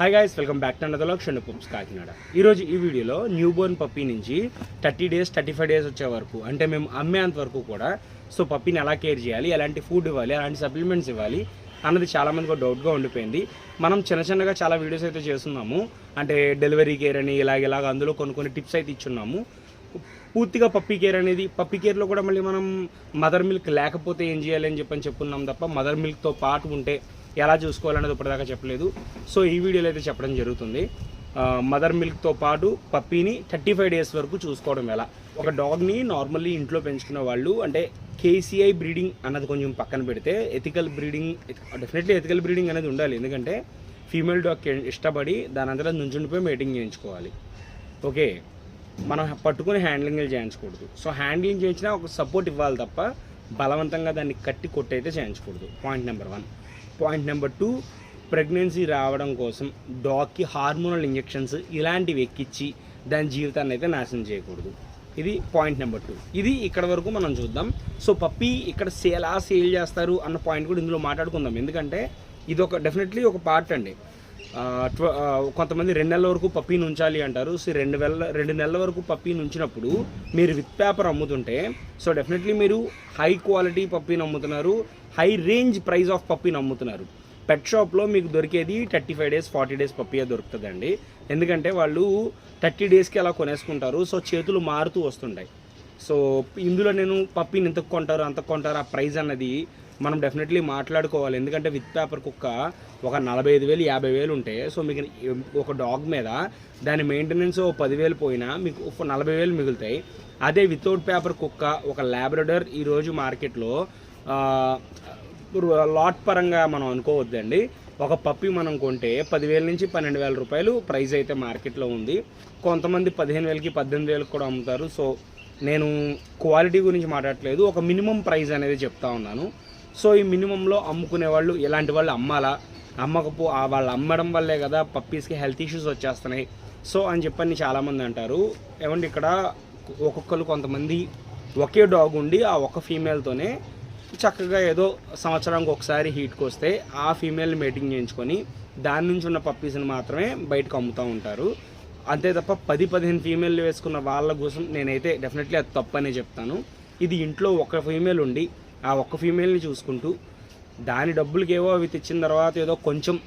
Hi guys welcome back to another క్షణ pups Kakinada ఈరోజు ఈ వీడియోలో న్యూ బోర్న్ పప్పీ నుంచి thirty days thirty five days వచ్చే వరకు అంటే మేము అమ్మేంత వరకు కూడా సో పప్పీని ఎలా కేర్ చేయాలి ఎలాంటి ఫుడ్ ఇవ్వాలి ఎలాంటి సప్లిమెంట్స్ ఇవ్వాలి అన్నది చాలామందికి డౌట్గా ఉండిపోయింది. మనం చిన్న చిన్నగా చాలా వీడియోస్ అయితే చేస్తున్నాము. అంటే డెలివరీ కేర్ అని ఇలాగ ఇలాగ అందులో కొన్ని కొన్ని టిప్స్ అయితే ఇచ్చున్నాము. పూర్తిగా పప్పీ కేర్ అనేది పప్పీ కేర్లో కూడా మళ్ళీ మనం మదర్ మిల్క్ లేకపోతే ఏం చేయాలి అని చెప్పని చెప్పుకున్నాం తప్ప మదర్ మిల్క్తో పాటు ఉంటే ఎలా చూసుకోవాలనేది ఇప్పటిదాకా చెప్పలేదు. సో ఈ వీడియోలో అయితే చెప్పడం జరుగుతుంది. మదర్ మిల్క్తో పాటు పప్పీని థర్టీ ఫైవ్ డేస్ వరకు చూసుకోవడం ఎలా? ఒక డాగ్ని నార్మల్లీ ఇంట్లో పెంచుకునే వాళ్ళు అంటే కేసీఐ బ్రీడింగ్ అన్నది కొంచెం పక్కన పెడితే ethical breeding definitely ethical breeding అనేది ఉండాలి. ఎందుకంటే ఫీమేల్ డాగ్ ఇష్టపడి దాని అంతటా నుంచుండిపోయి మేటింగ్ చేయించుకోవాలి. ఓకే? మనం పట్టుకుని హ్యాండ్లింగ్ చేయించకూడదు. సో హ్యాండ్లింగ్ చేయించినా ఒక సపోర్ట్ ఇవ్వాలి తప్ప బలవంతంగా దాన్ని కట్టి కొట్టయితే చేయించకూడదు. Point number one. Point number two pregnancy రావడం కోసం డాగ్కి హార్మోనల్ ఇంజెక్షన్స్ ఇలాంటివి ఎక్కించి దాని జీవితాన్ని అయితే నాశనం చేయకూడదు. ఇది పాయింట్ నెంబర్ టూ. ఇది ఇక్కడ వరకు మనం చూద్దాం. సో పప్పీ ఇక్కడ ఎలా సేల్ చేస్తారు అన్న పాయింట్ కూడా ఇందులో మాట్లాడుకుందాం. ఎందుకంటే ఇది ఒక డెఫినెట్లీ ఒక పార్ట్ అండి. కొంతమంది రెండు నెలల వరకు పప్పీని ఉంచాలి అంటారు. సో రెండు వేల రెండు నెలల వరకు పప్పీని ఉంచినప్పుడు మీరు విత్ పేపర్ అమ్ముతుంటే సో డెఫినెట్లీ మీరు హై క్వాలిటీ పప్పీని అమ్ముతున్నారు హై రేంజ్ ప్రైస్ ఆఫ్ పప్పీని అమ్ముతున్నారు పెట్ షాప్లో మీకు దొరికేది thirty five days forty days పప్పీయే దొరుకుతుందండి. ఎందుకంటే వాళ్ళు థర్టీ డేస్కి అలా కొనేసుకుంటారు సో చేతులు మారుతూ వస్తుంటాయి. సో ఇందులో నేను పప్పీని ఇంతకు కొంటారు అంతకు కొంటారు ఆ ప్రైస్ అన్నది మనం డెఫినెట్లీ మాట్లాడుకోవాలి. ఎందుకంటే విత్ పేపర్ కుక్క ఒక నలభై ఐదు వేలు యాభై వేలు ఉంటే సో మీకు ఒక డాగ్ మీద దాని మెయింటెనెన్స్ ఓ పదివేలు పోయినా మీకు నలభై వేలు మిగులుతాయి. అదే వితౌట్ పేపర్ కుక్క ఒక ల్యాబ్రడర్ ఈరోజు మార్కెట్లో లాట్ పరంగా మనం అనుకోవద్దండి. ఒక పప్పి మనం కొంటే పదివేల నుంచి పన్నెండు వేల రూపాయలు ప్రైస్ అయితే మార్కెట్లో ఉంది. కొంతమంది పదిహేను వేలకి పద్దెనిమిది వేలకు కూడా అమ్ముతారు. సో నేను క్వాలిటీ గురించి మాట్లాడట్లేదు. ఒక మినిమం ప్రైస్ అనేది చెప్తా ఉన్నాను. సో ఈ మినిమంలో అమ్ముకునే వాళ్ళు ఎలాంటి వాళ్ళు అమ్మాలా? అమ్మకపో ఆ వాళ్ళు అమ్మడం వల్లే కదా పప్పీస్కి హెల్త్ ఇష్యూస్ వచ్చేస్తున్నాయి. సో అని చెప్పని చాలామంది అంటారు. ఏమంటే ఇక్కడ ఒక్కొక్కరు కొంతమంది ఒకే డాగ్ ఉండి ఆ ఒక ఫీమేల్తోనే చక్కగా ఏదో సంవత్సరానికి ఒకసారి హీట్కి వస్తే ఆ ఫీమేల్ని మేటింగ్ చేయించుకొని దాని నుంచి ఉన్న పప్పీస్ని మాత్రమే బయటకు అమ్ముతూ ఉంటారు. అంతే తప్ప పది పదిహేను ఫీమేల్ వేసుకున్న వాళ్ళ కోసం నేనైతే డెఫినెట్లీ అది తప్పనే చెప్తాను. ఇది ఇంట్లో ఒక ఫీమేల్ ఉండి ఆ ఒక్క ఫీమేల్ని చూసుకుంటూ దాని డబ్బులకి ఏవో అవి తెచ్చిన తర్వాత ఏదో కొంచెం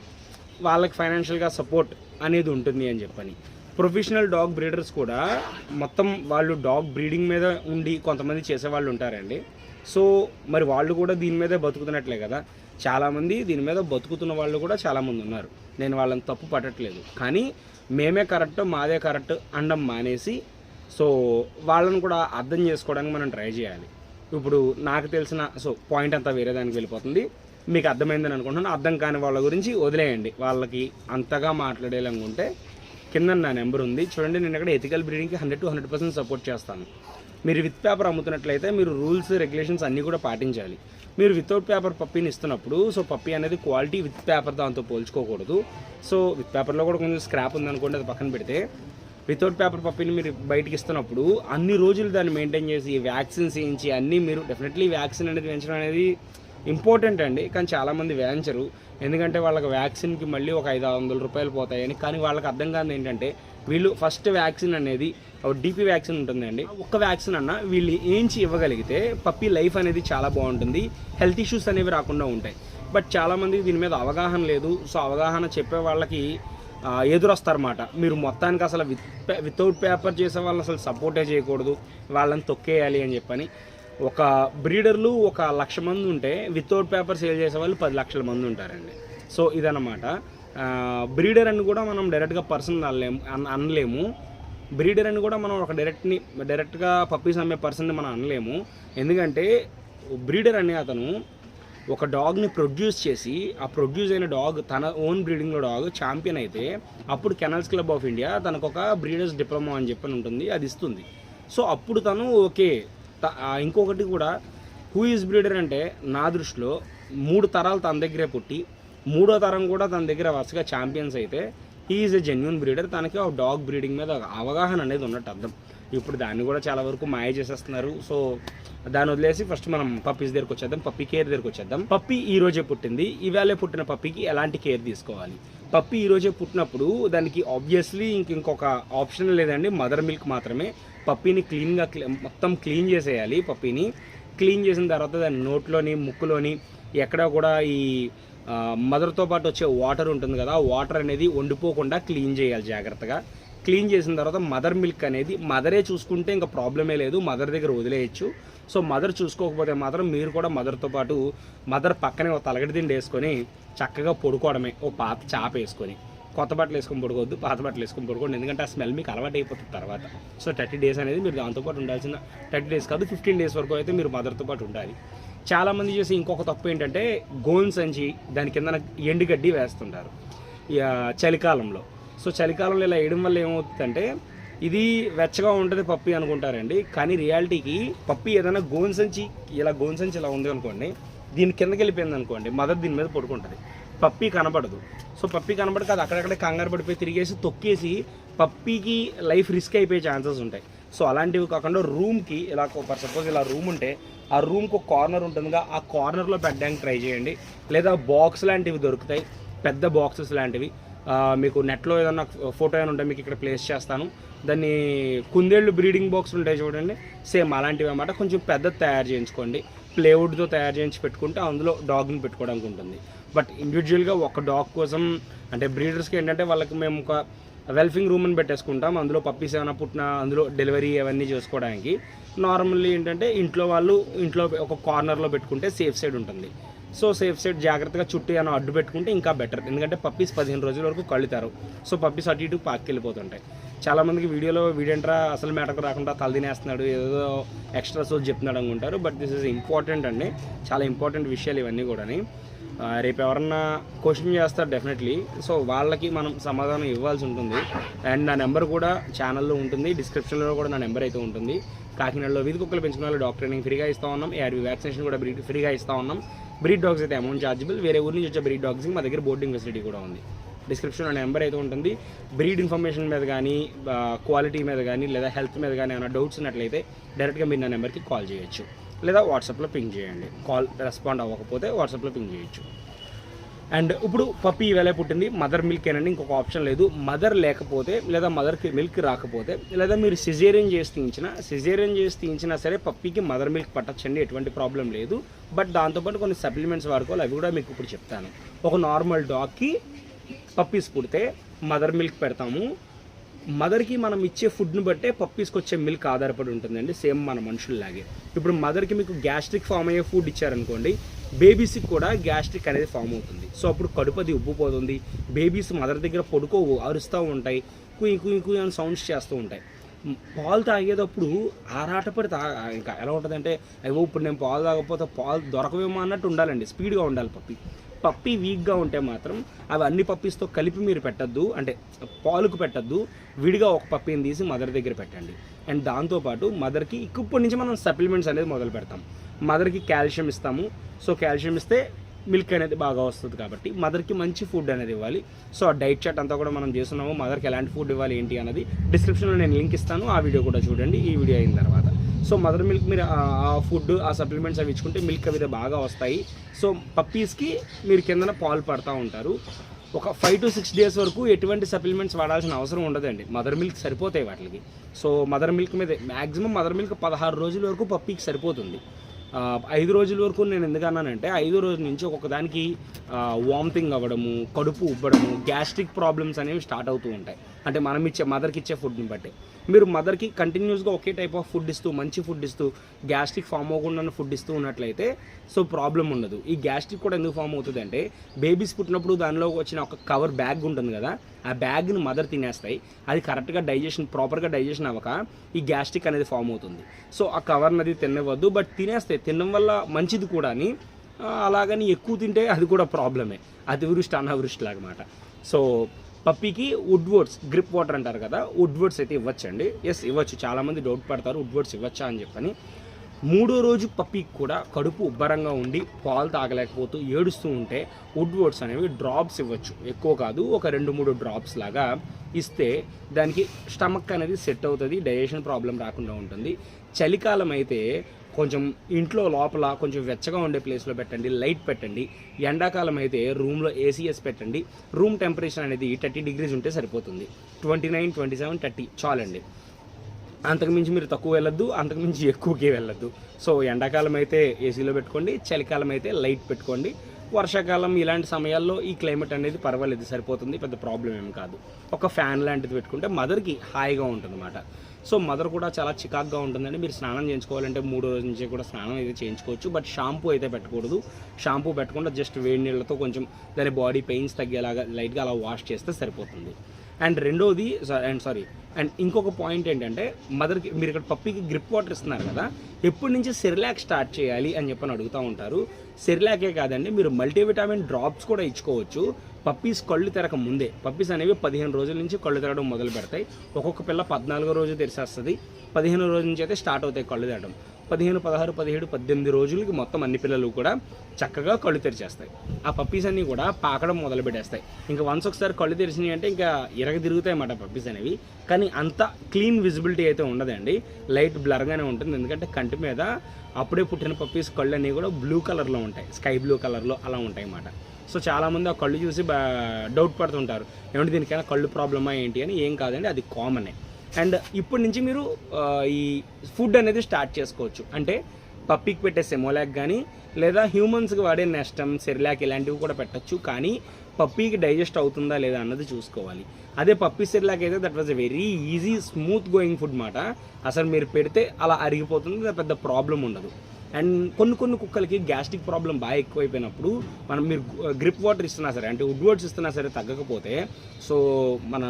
వాళ్ళకి ఫైనాన్షియల్గా సపోర్ట్ అనేది ఉంటుంది అని చెప్పని. ప్రొఫెషనల్ డాగ్ బ్రీడర్స్ కూడా మొత్తం వాళ్ళు డాగ్ బ్రీడింగ్ మీద ఉండి కొంతమంది చేసేవాళ్ళు ఉంటారండి. సో మరి వాళ్ళు కూడా దీని మీదే బతుకుతున్నట్లే కదా. చాలామంది దీని మీద బతుకుతున్న వాళ్ళు కూడా చాలామంది ఉన్నారు. నేను వాళ్ళని తప్పు పట్టట్లేదు. కానీ మేమే కరెక్ట్ మాదే కరెక్ట్ అనడం మానేసి సో వాళ్ళని కూడా అర్థం చేసుకోవడానికి మనం ట్రై చేయాలి. ఇప్పుడు నాకు తెలిసిన సో పాయింట్ అంతా వేరే దానికి వెళ్ళిపోతుంది. మీకు అర్థమైందని అనుకుంటున్నాను. అర్థం కాని వాళ్ళ గురించి వదిలేయండి. వాళ్ళకి అంతగా మాట్లాడేలాగుంటే కింద నా నెంబర్ ఉంది. చూడండి నేను ఇక్కడ ethical బ్రీడింగ్కి hundred to hundred percent support చేస్తాను. మీరు విత్ పేపర్ అమ్ముతున్నట్లయితే మీరు రూల్స్ రెగ్యులేషన్స్ అన్నీ కూడా పాటించాలి. మీరు వితౌట్ పేపర్ పప్పీని ఇస్తున్నప్పుడు సో పప్పీ అనేది క్వాలిటీ విత్ పేపర్ దాంతో పోల్చుకోకూడదు. సో విత్ పేపర్లో కూడా కొంచెం స్క్రాప్ ఉందనుకోండి అది పక్కన పెడితే వితౌట్ పేపర్ పప్పీని మీరు బయటికి ఇస్తున్నప్పుడు అన్ని రోజులు దాన్ని మెయింటైన్ చేసి వ్యాక్సిన్స్ వేయించి అన్నీ మీరు డెఫినెట్లీ వ్యాక్సిన్ అనేది వేయించడం అనేది ఇంపార్టెంట్ అండి. కానీ చాలామంది వేయించరు. ఎందుకంటే వాళ్ళకి వ్యాక్సిన్కి మళ్ళీ ఒక ఐదు ఆరు వందల రూపాయలు పోతాయని. కానీ వాళ్ళకి అర్థం కాదు ఏంటంటే వీళ్ళు ఫస్ట్ వ్యాక్సిన్ అనేది డీపీ వ్యాక్సిన్ ఉంటుందండి. ఒక్క వ్యాక్సిన్ అన్న వీళ్ళు ఏంచి ఇవ్వగలిగితే పప్పీ లైఫ్ అనేది చాలా బాగుంటుంది. హెల్త్ ఇష్యూస్ అనేవి రాకుండా ఉంటాయి. బట్ చాలామంది దీని మీద అవగాహన లేదు. సో అవగాహన చెప్పే వాళ్ళకి ఎదురొస్తారన్నమాట. మీరు మొత్తానికి అసలు విత్ వితౌట్ పేపర్ చేసే వాళ్ళని అసలు సపోర్టే చేయకూడదు. వాళ్ళని తొక్కేయాలి అని చెప్పని. ఒక బ్రీడర్లు ఒక లక్ష మంది ఉంటే వితౌట్ పేపర్ సేల్ చేసే వాళ్ళు పది లక్షల మంది ఉంటారండి. సో ఇదన్నమాట. బ్రీడర్ అని కూడా మనం డైరెక్ట్గా పర్సన్ అనలేము అన్ అనలేము. బ్రీడర్ అని కూడా మనం ఒక డైరెక్ట్ని డైరెక్ట్గా పప్పీస్ అమ్మే పర్సన్ని మనం అనలేము. ఎందుకంటే బ్రీడర్ అనే అతను ఒక డాగ్ని ప్రొడ్యూస్ చేసి ఆ ప్రొడ్యూస్ అయిన డాగ్ తన ఓన్ బ్రీడింగ్లో డాగ్ ఛాంపియన్ అయితే అప్పుడు కెనల్స్ క్లబ్ ఆఫ్ ఇండియా తనకు ఒక బ్రీడర్స్ డిప్లొమా అని చెప్పని ఉంటుంది అది ఇస్తుంది. సో అప్పుడు తను ఓకే ఇంకొకటి కూడా హూ ఈజ్ బ్రీడర్ అంటే నా దృష్టిలో మూడు తరాలు తన దగ్గరే పుట్టి మూడో తరం కూడా తన దగ్గర వరుసగా ఛాంపియన్స్ అయితే ఈజ్ ఎ జెన్యున్ బ్రీడర్ తనకి ఆ డాగ్ బ్రీడింగ్ మీద అవగాహన అనేది ఉన్నట్టు అర్థం. ఇప్పుడు దాన్ని కూడా చాలా వరకు మాయ చేసేస్తున్నారు. సో దాన్ని వదిలేసి ఫస్ట్ మనం పప్పీస్ దగ్గరికి వచ్చేద్దాం. పప్పీ కేర్ దగ్గరకు వచ్చేద్దాం. పప్పీ ఈ రోజే పుట్టింది. ఈవేళే పుట్టిన పప్పీకి ఎలాంటి కేర్ తీసుకోవాలి? పప్పీ ఈ రోజే పుట్టినప్పుడు దానికి ఆబ్వియస్లీ ఇంక ఇంకొక ఆప్షన్ లేదండి. మదర్ మిల్క్ మాత్రమే. పప్పీని క్లీన్గా మొత్తం క్లీన్ చేసేయాలి పప్పీని క్లీన్ చేసిన తర్వాత దాని నోట్లోని ముక్కులోని ఎక్కడ కూడా ఈ మదర్తో పాటు వచ్చే వాటర్ ఉంటుంది కదా ఆ వాటర్ అనేది వండిపోకుండా క్లీన్ చేయాలి జాగ్రత్తగా. క్లీన్ చేసిన తర్వాత మదర్ మిల్క్ అనేది మదరే చూసుకుంటే ఇంకా ప్రాబ్లమే లేదు మదర్ దగ్గర వదిలేయచ్చు. సో మదర్ చూసుకోకపోతే మాత్రం మీరు కూడా మదర్తో పాటు మదర్ పక్కనే ఒక తలగడి దిండి వేసుకొని చక్కగా పడుకోవడమే ఓ పాత చాప వేసుకొని. కొత్త బట్టలు వేసుకొని పడుకోవద్దు పాత బట్టలు వేసుకొని పడుకోండి. ఎందుకంటే ఆ స్మెల్ మీకు అలవాటు అయిపోతుంది తర్వాత. సో థర్టీ డేస్ అనేది మీరు దాంతో పాటు ఉండాల్సిన థర్టీ డేస్ కాదు ఫిఫ్టీన్ డేస్ వరకు అయితే మీరు మదర్తో పాటు ఉండాలి. చాలామంది చేసి ఇంకొక తప్పు ఏంటంటే గోన్ సంచి దాని కింద ఎండుగడ్డి వేస్తుంటారు. ఇక చలికాలంలో. సో చలికాలంలో ఇలా వేయడం వల్ల ఏమవుతుందంటే ఇది వెచ్చగా ఉంటుంది పప్పి అనుకుంటారండి. కానీ రియాలిటీకి పప్పి ఏదైనా గోన్ సంచి ఇలా గోన్ సంచి ఇలా ఉంది అనుకోండి దీని కిందకి వెళ్ళిపోయింది అనుకోండి మదర్ దీని మీద పడుకుంటుంది. పప్పి కనబడదు. సో పప్పి కనబడక అది అక్కడక్కడ కంగారు పడిపోయి తిరిగేసి తొక్కేసి పప్పీకి లైఫ్ రిస్క్ అయిపోయే ఛాన్సెస్ ఉంటాయి. సో అలాంటివి కాకుండా రూమ్కి ఇలా ఫర్ సపోజ్ ఇలా రూమ్ ఉంటే ఆ రూమ్కి ఒక కార్నర్ ఉంటుందిగా ఆ కార్నర్లో పెట్టడానికి ట్రై చేయండి. లేదా బాక్స్ లాంటివి దొరుకుతాయి పెద్ద బాక్సెస్ లాంటివి. మీకు నెట్లో ఏదన్నా ఫోటో ఏమైనా ఉంటే మీకు ఇక్కడ ప్లేస్ చేస్తాను. దాన్ని కుందేళ్ళు బ్రీడింగ్ బాక్స్ ఉంటాయి చూడండి. సేమ్ అలాంటివి అన్నమాట. కొంచెం పెద్దది తయారు చేయించుకోండి. ప్లేవుడ్తో తయారు చేయించి పెట్టుకుంటే అందులో డాగ్ని పెట్టుకోవడానికి ఉంటుంది. బట్ ఇండివిజువల్గా ఒక డాగ్ కోసం అంటే బ్రీడర్స్కి ఏంటంటే వాళ్ళకి మేము ఒక వెల్ఫింగ్ రూమ్ అని పెట్టేసుకుంటాం. అందులో పప్పీస్ ఏమైనా పుట్టిన అందులో డెలివరీ అవన్నీ చేసుకోవడానికి. నార్మల్లీ ఏంటంటే ఇంట్లో వాళ్ళు ఇంట్లో ఒక కార్నర్లో పెట్టుకుంటే సేఫ్ సైడ్ ఉంటుంది. సో సేఫ్ సైడ్ జాగ్రత్తగా చుట్టూ ఏమైనా అడ్డు పెట్టుకుంటే ఇంకా బెటర్ ఎందుకంటే పప్పీస్ పదిహేను రోజుల వరకు కళ్ళుతారు సో పప్పీస్ అటు ఇటు పాక్కి వెళ్ళిపోతుంటాయి. చాలామందికి వీడియోలో వీడేంట్రా అసలు మేటకు రాకుండా తల తినేస్తున్నాడు ఏదో ఎక్స్ట్రా సోజ్ చెప్తున్నాడు అనుకుంటారు. బట్ దిస్ ఇస్ ఇంపార్టెంట్ అండి. చాలా ఇంపార్టెంట్ విషయాలు ఇవన్నీ కూడాని. రేపు ఎవరన్నా క్వశ్చన్ చేస్తారు డెఫినెట్లీ సో వాళ్ళకి మనం సమాధానం ఇవ్వాల్సి ఉంటుంది. అండ్ నా నెంబర్ కూడా ఛానల్లో ఉంటుంది. డిస్క్రిప్షన్లో కూడా నా నెంబర్ అయితే ఉంటుంది. కాకినాడలో వీధి కుక్కలు పెంచుకున్న వాళ్ళు డాక్టర్ ట్రైనింగ్ ఫ్రీగా ఇస్తా ఉన్నాం. ఏఆర్వి వ్యాక్సినేషన్ కూడా బ్రీడ్ ఫ్రీగా ఇస్తా ఉన్నాం. బ్రీడ్ డాగ్స్ అయితే అమౌంట్ చార్జబుల్ వేరే ఊరి నుంచి వచ్చే బ్రీడ్ డాగ్స్కి మా దగ్గర బోర్డింగ్ ఫెసిలిటీ కూడా ఉంది. డిస్క్రిప్షన్లో నెంబర్ అయితే ఉంటుంది. బ్రీడ్ ఇన్ఫర్మేషన్ మీద కానీ క్వాలిటీ మీద కానీ లేదా హెల్త్ మీద కానీ ఏమైనా డౌట్స్ ఉన్నట్లయితే డైరెక్ట్గా మీరు నా నెంబర్కి కాల్ చేయొచ్చు. లేదా వాట్సాప్లో పింగ్ చేయండి. కాల్ రెస్పాండ్ అవ్వకపోతే వాట్సాప్లో పింగ్ చేయొచ్చు. అండ్ ఇప్పుడు పప్పి ఈవేళ పుట్టింది. మదర్ మిల్క్ ఏనండి ఇంకొక ఆప్షన్ లేదు. మదర్ లేకపోతే లేదా మదర్కి మిల్క్ రాకపోతే లేదా మీరు సిజేరియన్ చేసి తీయించినా సిజేరియన్ చేసి తీయించినా సరే పప్పికి మదర్ మిల్క్ పట్టచ్చండి ఎటువంటి ప్రాబ్లం లేదు. బట్ దాంతోపాటు కొన్ని సప్లిమెంట్స్ వాడుకోవాలి. అవి కూడా మీకు ఇప్పుడు చెప్తాను. ఒక నార్మల్ డాగ్కి పప్పీస్ పుడితే మదర్ మిల్క్ పెడతాము. మదర్కి మనం ఇచ్చే ఫుడ్ని బట్టే పప్పీస్కి వచ్చే మిల్క్ ఆధారపడి ఉంటుందండి. సేమ్ మన మనుషుల్లాగే. ఇప్పుడు మదర్కి మీకు గ్యాస్ట్రిక్ ఫామ్ అయ్యే ఫుడ్ ఇచ్చారనుకోండి బేబీస్కి కూడా గ్యాస్ట్రిక్ అనేది ఫామ్ అవుతుంది. సో అప్పుడు కడుపది ఉబ్బిపోతుంది బేబీస్ మదర్ దగ్గర పడుకోవు అరుస్తూ ఉంటాయి కుయ్ కుయ్ కుయి అని సౌండ్స్ చేస్తూ ఉంటాయి. పాలు తాగేటప్పుడు ఆరాటపడి తా ఇంకా ఎలా ఉంటుందంటే అయ్యో ఇప్పుడు నేను పాలు తాగకపోతే పాలు దొరకవేమో అన్నట్టు ఉండాలండి. స్పీడ్గా ఉండాలి పప్పి. పప్పి వీక్గా ఉంటే మాత్రం అవి అన్ని పప్పీస్తో కలిపి మీరు పెట్టద్దు అంటే పాలుకు పెట్టద్దు. విడిగా ఒక పప్పీని తీసి మదర్ దగ్గర పెట్టండి. అండ్ దాంతోపాటు మదర్కి ఇప్పటి నుంచి మనం సప్లిమెంట్స్ అనేది మొదలు పెడతాం. మదర్కి కాల్షియం ఇస్తాము. సో కాల్షియం ఇస్తే మిల్క్ అనేది బాగా వస్తుంది కాబట్టి మదర్కి మంచి ఫుడ్ అనేది ఇవ్వాలి. సో ఆ డైట్ చాట్ అంతా కూడా మనం చేస్తున్నాము. మదర్కి ఎలాంటి ఫుడ్ ఇవ్వాలి ఏంటి అనేది డిస్క్రిప్షన్లో నేను లింక్ ఇస్తాను. ఆ వీడియో కూడా చూడండి. ఈ వీడియో అయిన తర్వాత. సో మదర్ మిల్క్ మీరు ఆ- ఫుడ్ ఆ సప్లిమెంట్స్ అవి ఇచ్చుకుంటే మిల్క్ అవి బాగా వస్తాయి. సో పప్పీస్కి మీరు కిందన పాలు పడతా ఉంటారు. ఒక ఫైవ్ టు సిక్స్ డేస్ వరకు ఎటువంటి సప్లిమెంట్స్ వాడాల్సిన అవసరం ఉండదండి. మదర్ మిల్క్ సరిపోతాయి వాటికి. సో మదర్ మిల్క్ మీద మ్యాక్సిమం మదర్ మిల్క్ పదహారు రోజుల వరకు పప్పీకి సరిపోతుంది. ఐదు రోజుల వరకు నేను ఎందుకు అన్నానంటే ఐదు రోజుల నుంచి ఒక్కొక్క దానికి వామిటింగ్ అవ్వడము కడుపు ఉబ్బడము గ్యాస్ట్రిక్ ప్రాబ్లమ్స్ అనేవి స్టార్ట్ అవుతూ ఉంటాయి. అంటే మనం ఇచ్చే మదర్కి ఇచ్చే ఫుడ్ని బట్టి. మీరు మదర్కి కంటిన్యూస్గా ఒకే టైప్ ఆఫ్ ఫుడ్ ఇస్తూ మంచి ఫుడ్ ఇస్తూ గ్యాస్ట్రిక్ ఫామ్ అవ్వకుండా ఫుడ్ ఇస్తూ ఉన్నట్లయితే సో ప్రాబ్లం ఉండదు. ఈ గ్యాస్ట్రిక్ కూడా ఎందుకు ఫామ్ అవుతుంది అంటే బేబీస్ పుట్టినప్పుడు దానిలో వచ్చిన ఒక కవర్ బ్యాగ్ ఉంటుంది కదా ఆ బ్యాగ్ని మదర్ తినేస్తాయి. అది కరెక్ట్గా డైజెషన్ ప్రాపర్గా డైజెషన్ అవ్వక ఈ గ్యాస్ట్రిక్ అనేది ఫామ్ అవుతుంది. సో ఆ కవర్ అది తినవద్దు బట్ తినేస్తాయి తినడం వల్ల మంచిది కూడా అలాగని ఎక్కువ తింటే అది కూడా ప్రాబ్లమే అతివృష్టి అనావృష్టిలాగమాట సో పప్పీకి వుడ్వర్డ్స్ గ్రిప్ వాటర్ అంటారు కదా వుడ్వర్డ్స్ అయితే ఇవ్వచ్చండి. ఎస్ ఇవ్వచ్చు. చాలామంది డౌట్ పడతారు వుడ్వర్డ్స్ ఇవ్వచ్చా అని చెప్పని. మూడో రోజు పప్పీకి కూడా కడుపు ఉబ్బరంగా ఉండి పాలు తాగలేకపోతూ ఏడుస్తూ ఉంటే వుడ్వర్డ్స్ అనేవి డ్రాప్స్ ఇవ్వచ్చు. ఎక్కువ కాదు ఒక రెండు మూడు డ్రాప్స్ లాగా ఇస్తే దానికి స్టమక్ అనేది సెట్ అవుతుంది డైజెషన్ ప్రాబ్లం రాకుండా ఉంటుంది. చలికాలం అయితే కొంచెం ఇంట్లో లోపల కొంచెం వెచ్చగా ఉండే ప్లేస్లో పెట్టండి లైట్ పెట్టండి. ఎండాకాలం అయితే రూమ్లో ఏసీఎస్ పెట్టండి. రూమ్ టెంపరేచర్ అనేది థర్టీ డిగ్రీస్ ఉంటే సరిపోతుంది. Twenty nine twenty seven thirty చాలండి అంతకుమించి మీరు తక్కువ వెళ్ళొద్దు అంతకుమించి ఎక్కువకి వెళ్ళొద్దు. సో ఎండాకాలం అయితే ఏసీలో పెట్టుకోండి చలికాలం అయితే లైట్ పెట్టుకోండి. వర్షాకాలం ఇలాంటి సమయాల్లో ఈ క్లైమేట్ అనేది పర్వాలేదు సరిపోతుంది పెద్ద ప్రాబ్లం ఏం కాదు. ఒక ఫ్యాన్ లాంటిది పెట్టుకుంటే మదర్కి హాయిగా ఉంటుంది అన్నమాట సో మదర్ కూడా చాలా చికాక్గా ఉంటుందండి. మీరు స్నానం చేయించుకోవాలంటే మూడు రోజుల నుంచి కూడా స్నానం అయితే చేయించుకోవచ్చు. బట్ షాంపూ అయితే పెట్టకూడదు. షాంపూ పెట్టకుండా జస్ట్ వేడి నీళ్ళతో కొంచెం దాని బాడీ పెయిన్స్ తగ్గేలాగా లైట్గా అలా వాష్ చేస్తే సరిపోతుంది. అండ్ రెండోది అండ్ సారీ అండ్ ఇంకొక పాయింట్ ఏంటంటే మదర్కి మీరు ఇక్కడ పప్పికి గ్రిప్ వాటర్ ఇస్తున్నారు కదా ఎప్పటి నుంచి సెరిలాక్ స్టార్ట్ చేయాలి అని చెప్పని అడుగుతూ ఉంటారు. సెరిలాకే కాదండి మీరు మల్టీవిటామిన్ డ్రాప్స్ కూడా ఇచ్చుకోవచ్చు. పప్పీస్ కళ్ళు తెరక ముందే పప్పీస్ అనేవి పదిహేను రోజుల నుంచి కళ్ళు తెరడం మొదలు పెడతాయి. ఒక్కొక్క పిల్ల పద్నాలుగో రోజు తెరిసేస్తుంది పదిహేను రోజుల నుంచి అయితే స్టార్ట్ అవుతాయి కళ్ళు తెరడం పదిహేను పదహారు పదిహేడు పద్దెనిమిది రోజులకి మొత్తం అన్ని పిల్లలు కూడా చక్కగా కళ్ళు తెరిచేస్తాయి. ఆ పప్పీస్ అన్నీ కూడా పాకడం మొదలు పెట్టేస్తాయి. ఇంకా వన్స్ ఒకసారి కళ్ళు తెరిచినాయి అంటే ఇంకా ఇరగ తిరుగుతాయి అన్నమాట పప్పీస్ అనేవి. కానీ అంత క్లీన్ విజిబిలిటీ అయితే ఉండదండి. లైట్ బ్లర్గానే ఉంటుంది. ఎందుకంటే కంటి మీద అప్పుడే పుట్టిన పప్పీస్ కళ్ళు అన్నీ కూడా బ్లూ కలర్లో ఉంటాయి. స్కై బ్లూ కలర్లో అలా ఉంటాయి అన్నమాట. సో చాలామంది ఆ కళ్ళు చూసి డౌట్ పడుతుంటారు. ఏమంటే దీనికైనా కళ్ళు ప్రాబ్లమా ఏంటి అని? ఏం కాదండి. అది కామనే అండ్ ఇప్పటి నుంచి మీరు ఈ ఫుడ్ అనేది స్టార్ట్ చేసుకోవచ్చు. అంటే పప్పికి పెట్టే సెమోలాక్ కానీ లేదా హ్యూమన్స్కి వాడే నెస్టమ్ సెరిలాక్ ఇలాంటివి కూడా పెట్టచ్చు. కానీ పప్పీకి డైజెస్ట్ అవుతుందా లేదా అన్నది చూసుకోవాలి. అదే పప్పీ సెరిలాక్ అయితే that was a very easy smooth going food మాట. అసలు మీరు పెడితే అలా అరిగిపోతుంది పెద్ద ప్రాబ్లం ఉండదు. అండ్ కొన్ని కొన్ని కుక్కలకి గ్యాస్ట్రిక్ ప్రాబ్లం బాగా ఎక్కువైపోయినప్పుడు మనం మీరు uh, గ్రిప్ వాటర్ ఇస్తున్నా సరే అంటే వుడ్ వర్డ్స్ ఇస్తున్నా సరే తగ్గకపోతే సో మన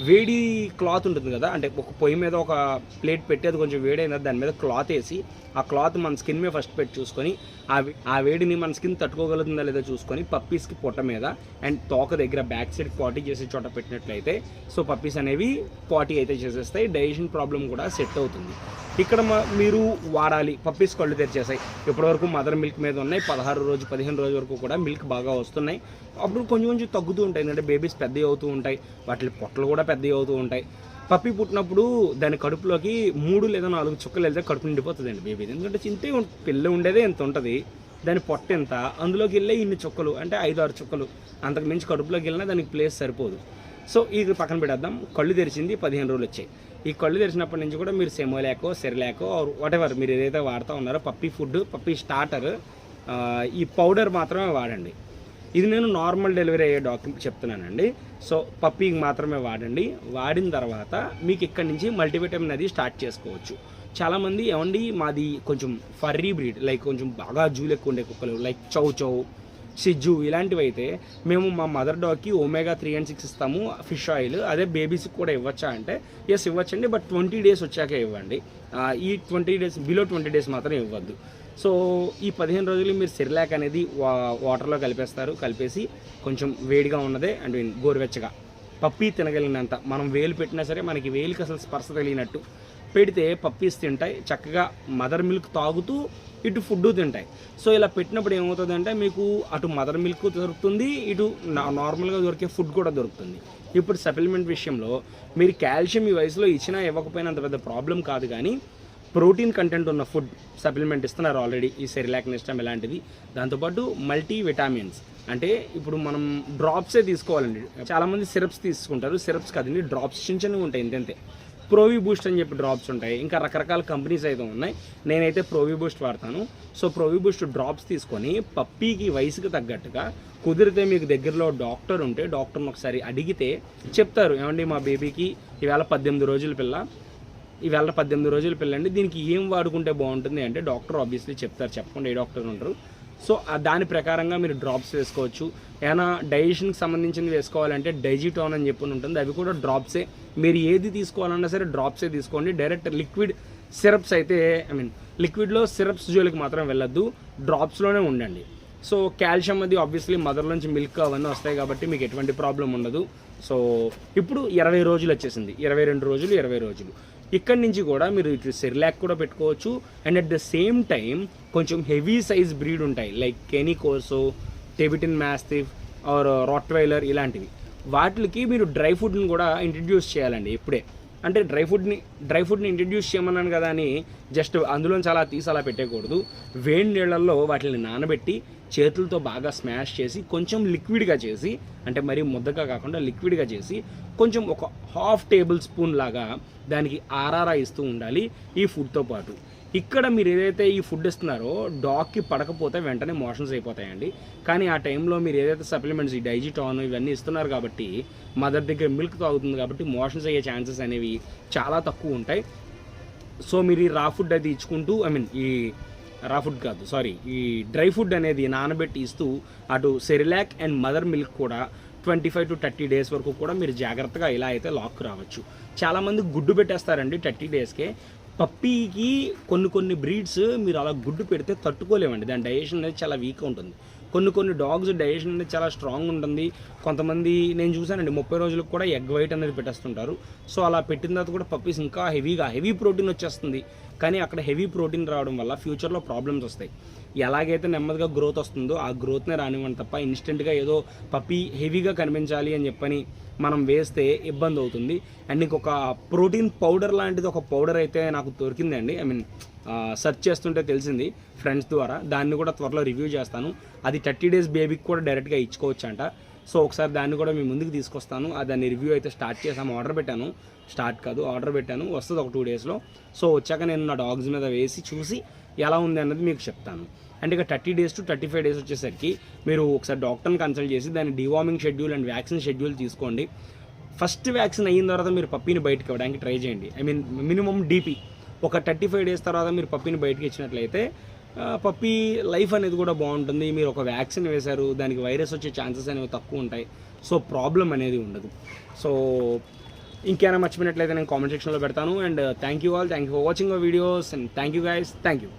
వేడి క్లాత్ ఉంటుంది కదా అంటే ఒక పొయ్యి మీద ఒక ప్లేట్ పెట్టి అది కొంచెం వేడైన దాని మీద క్లాత్ వేసి ఆ క్లాత్ మన స్కిన్ మీద ఫస్ట్ పెట్టి చూసుకొని ఆ ఆ వేడిని మన స్కిన్ తట్టుకోగలుగుతుందా లేదా చూసుకొని పప్పీస్కి పొట్ట మీద అండ్ తోక దగ్గర బ్యాక్ సైడ్ పాటీ చేసే చోట పెట్టినట్లయితే సో పప్పీస్ అనేవి పాటీ అయితే చేసేస్తాయి డైజెషన్ ప్రాబ్లం కూడా సెట్ అవుతుంది. ఇక్కడ మీరు వాడాలి పప్పీస్ కళ్ళు తెరిచేసాయి. ఇప్పటివరకు మదర్ మిల్క్ మీద ఉన్నాయి పదహారు రోజు పదిహేను రోజు వరకు కూడా మిల్క్ బాగా వస్తున్నాయి. అప్పుడు కొంచెం కొంచెం తగ్గుతూ ఉంటాయి ఎందుకంటే బేబీస్ పెద్దవి అవుతూ ఉంటాయి వాటి పొట్టలు కూడా పెద్దవి అవుతూ ఉంటాయి. పప్పి పుట్టినప్పుడు దాని కడుపులోకి మూడు లేదా నాలుగు చుక్కలు వెళ్తే కడుపు నిండిపోతుందండి బేబీ. ఎందుకంటే చింతే పిల్ల ఉండేదే ఎంత ఉంటుంది దాని పొట్ట ఎంత అందులోకి వెళ్ళే ఇన్ని చుక్కలు అంటే ఐదు ఆరు చుక్కలు అంతకు మించి కడుపులోకి వెళ్ళినా దానికి ప్లేస్ సరిపోదు. సో ఇది పక్కన పెట్టేద్దాం. కళ్ళు తెరిచింది పదిహేను రోజులు వచ్చాయి. ఈ కళ్ళు తెరిచినప్పటి నుంచి కూడా మీరు సెమోలాకో సెరిలాకో వాటెవర్ మీరు ఏదైతే వాడుతూ ఉన్నారో పప్పీ ఫుడ్ పప్పీ స్టార్టర్ ఈ పౌడర్ మాత్రమే వాడండి. ఇది నేను నార్మల్ డెలివరీ అయ్యే డాక్యుమెంట్ చెప్తున్నానండి. సో పప్పీకి మాత్రమే వాడండి. వాడిన తర్వాత మీకు ఇక్కడ నుంచి మల్టీవిటమిన్ అది స్టార్ట్ చేసుకోవచ్చు. చాలామంది ఏమండి మాది కొంచెం ఫర్రీ బ్రీడ్ లైక్ కొంచెం బాగా జూలు ఎక్కువ ఉండే కుక్కలు లైక్ చౌ చౌ సిజ్జు ఇలాంటివి అయితే మేము మా మదర్ డాగ్కి ఒమేగా త్రీ అండ్ సిక్స్ ఇస్తాము ఫిష్ ఆయిల్ అదే బేబీస్కి కూడా ఇవ్వచ్చా అంటే ఎస్ ఇవ్వచ్చండి బట్ ట్వంటీ డేస్ వచ్చాక ఇవ్వండి. ఈ twenty days below twenty days మాత్రం ఇవ్వద్దు. సో ఈ పదిహేను రోజులు మీరు సెరిలాక్ అనేది వా వాటర్లో కలిపేస్తారు. కలిపేసి కొంచెం వేడిగా ఉన్నదే అండ్ గోరువెచ్చగా. పప్పీ తినగలిగినంత. మనం వేలు పెట్టినా సరే మనకి వేలికి అసలు స్పర్శ తెలియనట్టు పెడితే పప్పీస్ తింటాయి. చక్కగా మదర్ మిల్క్ తాగుతూ ఇటు ఫుడ్ తింటాయి. సో ఇలా పెట్టినప్పుడు ఏమవుతుందంటే మీకు అటు మదర్ మిల్క్ దొరుకుతుంది ఇటు నార్మల్గా దొరికే ఫుడ్ కూడా దొరుకుతుంది. ఇప్పుడు సప్లిమెంట్ విషయంలో మీరు కాల్షియం ఈ వయసులో ఇచ్చినా ఇవ్వకపోయినా అంత పెద్ద ప్రాబ్లం కాదు కానీ ప్రోటీన్ కంటెంట్ ఉన్న ఫుడ్ సప్లిమెంట్ ఇస్తున్నారు ఆల్రెడీ ఈ సెరిలాక్ నిష్టం ఇలాంటిది. దాంతోపాటు మల్టీ విటామిన్స్ అంటే ఇప్పుడు మనం డ్రాప్సే తీసుకోవాలండి. చాలామంది సిరప్స్ తీసుకుంటారు. సిరప్స్ కాదండి డ్రాప్స్ చిన్న చిన్నవి ఉంటాయి ఇంతంతే. ప్రోవి బూస్ట్ అని చెప్పి డ్రాప్స్ ఉంటాయి. ఇంకా రకరకాల కంపెనీస్ అయితే ఉన్నాయి. నేనైతే ప్రోవి బూస్ట్ వాడతాను. సో ప్రోవి బూస్ట్ డ్రాప్స్ తీసుకొని పప్పీకి వయసుకి తగ్గట్టుగా కుదిరితే మీకు దగ్గరలో డాక్టర్ ఉంటే డాక్టర్ని ఒకసారి అడిగితే చెప్తారు. ఏమండి మా బేబీకి ఈవేళ పద్దెనిమిది రోజుల పిల్ల ఈవేళ పద్దెనిమిది రోజుల పిల్లండి. దీనికి ఏం వాడుకుంటే బాగుంటుంది అంటే డాక్టర్ ఆబ్వియస్లీ చెప్తారు చెప్పకుండా ఏ డాక్టర్ ఉంటారు సో దాని ప్రకారంగా మీరు డ్రాప్స్ వేసుకోవచ్చు. ఏమైనా డైజెషన్కి సంబంధించింది వేసుకోవాలంటే డైజిటోన్ అని చెప్పి ఉంటుంది. అవి కూడా డ్రాప్సే మీరు ఏది తీసుకోవాలన్నా సరే డ్రాప్సే తీసుకోండి. డైరెక్ట్ లిక్విడ్ సిరప్స్ అయితే ఐ మీన్ లిక్విడ్లో సిరప్స్ జోలికి మాత్రం వెళ్ళొద్దు. డ్రాప్స్లోనే ఉండండి. సో కాల్షియం అది ఆబ్వియస్లీ మదర్ నుంచి మిల్క్ అవన్నీ వస్తాయి కాబట్టి మీకు ఎటువంటి ప్రాబ్లం ఉండదు. సో ఇప్పుడు ఇరవై రోజులు వచ్చేసింది. ఇరవై రెండు రోజులు ఇరవై రోజులు. ఇక్కడి నుంచి కూడా మీరు ఇటు సెర్లాక్ కూడా పెట్టుకోవచ్చు. And at the same time కొంచెం హెవీ సైజ్ బ్రీడ్ ఉంటాయి. Like Cane Corso Tibetan mastiff or uh, rottweiler ఇలాంటివి. వాటికి మీరు డ్రై ఫుడ్ని కూడా ఇంట్రడ్యూస్ చేయాలండి ఇప్పుడే. అంటే డ్రై ఫుడ్ని డ్రై ఫుడ్ని ఇంట్రడ్యూస్ చేయమన్నాను కదా అని జస్ట్ అందులోంచి అలా తీసి అలా పెట్టకూడదు. వేడి నీళ్ళల్లో వాటిని నానబెట్టి చేతులతో బాగా స్మాష్ చేసి కొంచెం లిక్విడ్గా చేసి అంటే మరీ ముద్దగా కాకుండా లిక్విడ్గా చేసి కొంచెం ఒక హాఫ్ టేబుల్ స్పూన్ లాగా దానికి ఆర్ఆర్ఆ ఇస్తూ ఉండాలి ఈ ఫుడ్తో పాటు. ఇక్కడ మీరు ఏదైతే ఈ ఫుడ్ ఇస్తున్నారో డాగ్కి పడకపోతే వెంటనే మోషన్స్ అయిపోతాయండి. కానీ ఆ టైంలో మీరు ఏదైతే సప్లిమెంట్స్ ఈ డైజిటాన్ ఇవన్నీ ఇస్తున్నారు కాబట్టి మదర్ దగ్గర మిల్క్ తాగుతుంది కాబట్టి మోషన్స్ అయ్యే ఛాన్సెస్ అనేవి చాలా తక్కువ ఉంటాయి. సో మీరు ఈ రా ఫుడ్ అది ఇచ్చుకుంటూ ఐ మీన్ ఈ రా ఫుడ్ కాదు సారీ ఈ డ్రై ఫుడ్ అనేది నానబెట్టి ఇస్తూ అటు సెరిలాక్ అండ్ మదర్ మిల్క్ కూడా twenty five to thirty days వరకు కూడా మీరు జాగ్రత్తగా ఇలా అయితే లాక్ రావచ్చు. చాలామంది గుడ్డు పెట్టేస్తారండి థర్టీ డేస్కే. పప్పీకి కొన్ని కొన్ని బ్రీడ్స్ మీరు అలా గుడ్డు పెడితే తట్టుకోలేమండి. దాని డైజెషన్ అనేది చాలా వీక్గా ఉంటుంది. కొన్ని కొన్ని డాగ్స్ డైజెషన్ అనేది చాలా స్ట్రాంగ్ ఉంటుంది. కొంతమంది నేను చూశానండి ముప్పై రోజులకు కూడా ఎగ్ వైట్ అనేది పెట్టేస్తుంటారు. సో అలా పెట్టిన తర్వాత కూడా పప్పీస్ ఇంకా హెవీగా హెవీ ప్రోటీన్ వచ్చేస్తుంది. కానీ అక్కడ హెవీ ప్రోటీన్ రావడం వల్ల ఫ్యూచర్లో ప్రాబ్లమ్స్ వస్తాయి. ఎలాగైతే నెమ్మదిగా గ్రోత్ వస్తుందో ఆ గ్రోత్నే రానివ్వండి తప్ప ఇన్స్టెంట్గా ఏదో పప్పి హెవీగా కనిపించాలి అని చెప్పని మనం వేస్తే ఇబ్బంది అవుతుంది. అండ్ ఇంకొక ప్రోటీన్ పౌడర్ లాంటిది ఒక పౌడర్ అయితే నాకు దొరికిందండి. ఐ మీన్ సెర్చ్ చేస్తుంటే తెలిసింది ఫ్రెండ్స్ ద్వారా. దాన్ని కూడా త్వరలో రివ్యూ చేస్తాను. అది థర్టీ డేస్ బేబీకి కూడా డైరెక్ట్గా ఇచ్చుకోవచ్చు అంట సో ఒకసారి దాన్ని కూడా మీ ముందుకు తీసుకొస్తాను. ఆ దాన్ని రివ్యూ అయితే స్టార్ట్ చేసాము ఆర్డర్ పెట్టాను. స్టార్ట్ కాదు. ఆర్డర్ పెట్టాను. వస్తుంది ఒక టూ డేస్లో సో వచ్చాక నేను నా డాగ్స్ మీద వేసి చూసి ఎలా ఉంది అన్నది మీకు చెప్తాను. అండ్ ఇక thirty days to thirty five days వచ్చేసరికి మీరు ఒకసారి డాక్టర్ని కన్సల్ట్ చేసి దాని deworming schedule and vaccine schedule తీసుకోండి. ఫస్ట్ వ్యాక్సిన్ అయిన తర్వాత మీరు పప్పీని బయటకు ఇవ్వడానికి ట్రై చేయండి. I mean minimum DP. ఒక థర్టీ ఫైవ్ డేస్ తర్వాత మీరు పప్పీని బయటకి ఇచ్చినట్లయితే పప్పీ లైఫ్ అనేది కూడా బాగుంటుంది. మీరు ఒక వ్యాక్సిన్ వేశారు దానికి వైరస్ వచ్చే ఛాన్సెస్ అనేవి తక్కువ ఉంటాయి. సో ప్రాబ్లం అనేది ఉండదు. సో ఇంకేమైనా మర్చిపోయినట్లయితే నేను కామెంట్ సెక్షన్లో పెడతాను. And thank you all thank you for watching our videos and thank you guys thank you